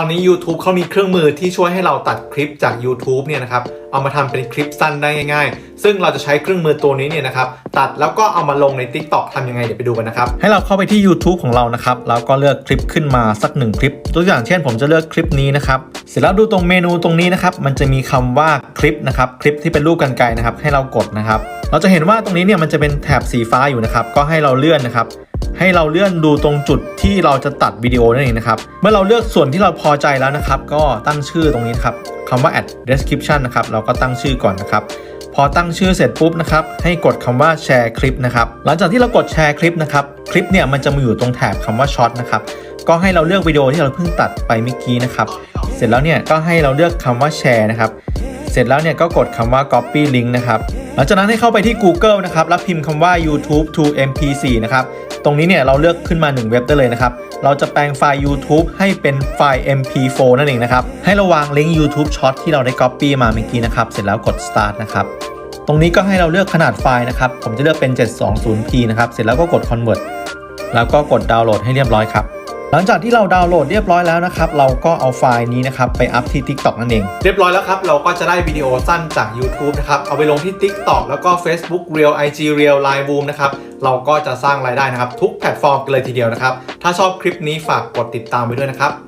ตอนนี้ YouTube เขามีเครื่องมือที่ช่วยให้เราตัดคลิปจาก YouTube เนี่ยนะครับ เอามาทำเป็นคลิปสั้นได้ง่าย ๆ ซึ่งเราจะใช้เครื่องมือตัวนี้เนี่ยนะครับ ตัดแล้วก็เอามาลงใน TikTok ทำยังไงเดี๋ยวไปดูกันนะครับ ให้เราเข้าไปที่ YouTube ของเรานะครับ แล้วก็เลือกคลิปขึ้นมาสักหนึ่งคลิป ตัวอย่างเช่นผมจะเลือกคลิปนี้นะครับ เสร็จแล้วดูตรงเมนูตรงนี้นะครับ มันจะมีคำว่าคลิปนะครับ คลิปที่เป็นรูปกันไกรนะครับ ให้เรากดนะครับ เราจะเห็นว่าตรงนี้เนี่ยมันจะเป็นแถบสีฟ้าอยู่นะครับ ก็ให้เราเลื่อนนะครับ ให้เราเลื่อนดูตรงจุดที่เราจะตัดวิดีโอนั่นเองนะครับ เมื่อเราเลือกส่วนที่เราพอใจแล้วนะครับ ก็ตั้งชื่อตรงนี้ครับคำว่า add description นะครับ เราก็ตั้งชื่อก่อนนะครับ พอตั้งชื่อเสร็จปุ๊บนะครับ ให้กดคำว่าแชร์คลิปนะครับ หลังจากที่เรากดแชร์คลิปนะครับ คลิปเนี่ยมันจะมาอยู่ตรงแถบคำว่าช็อตนะครับ ก็ให้เราเลือกวิดีโอที่เราเพิ่งตัดไปเมื่อกี้นะครับ เสร็จแล้วเนี่ยก็ให้เราเลือกคำว่าแชร์นะครับ เสร็จแล้วเนี่ยก็กดคำว่า copy link นะครับ ลังจากนั้นให้เข้าไปที่ Google นะครับแล้วพิมพ์คำว่า YouTube to MP4 นะครับ ตรงนี้เนี่ยเราเลือกขึ้นมา 1 เว็บได้เลยนะครับ เราจะแปลงไฟล์ YouTube ให้เป็นไฟล์ MP4 นั่นเองนะครับ ให้เราวางลิงก์ YouTube Short ที่เราได้ copy มาเมื่อกี้นะครับ เสร็จแล้วกด start นะครับ ตรงนี้ก็ให้เราเลือกขนาดไฟล์นะครับ ผมจะเลือกเป็น 720p นะครับ เสร็จแล้วก็กด convert แล้วก็กดดาวน์โหลดให้เรียบร้อยครับ หลังจากที่เราดาวน์โหลดเรียบร้อยแล้วนะครับ เราก็เอาไฟล์นี้นะครับไปอัพที่ TikTok นั่นเอง เรียบร้อยแล้วครับ เราก็จะได้วิดีโอสั้นจาก YouTube นะครับ เอาไปลงที่ TikTok แล้วก็ Facebook Reel IG Reel Line Boom นะครับ เราก็จะสร้างรายได้นะครับ ทุกแพลตฟอร์มเลยทีเดียวนะครับ ถ้าชอบคลิปนี้ฝากกดติดตามไปด้วยนะครับ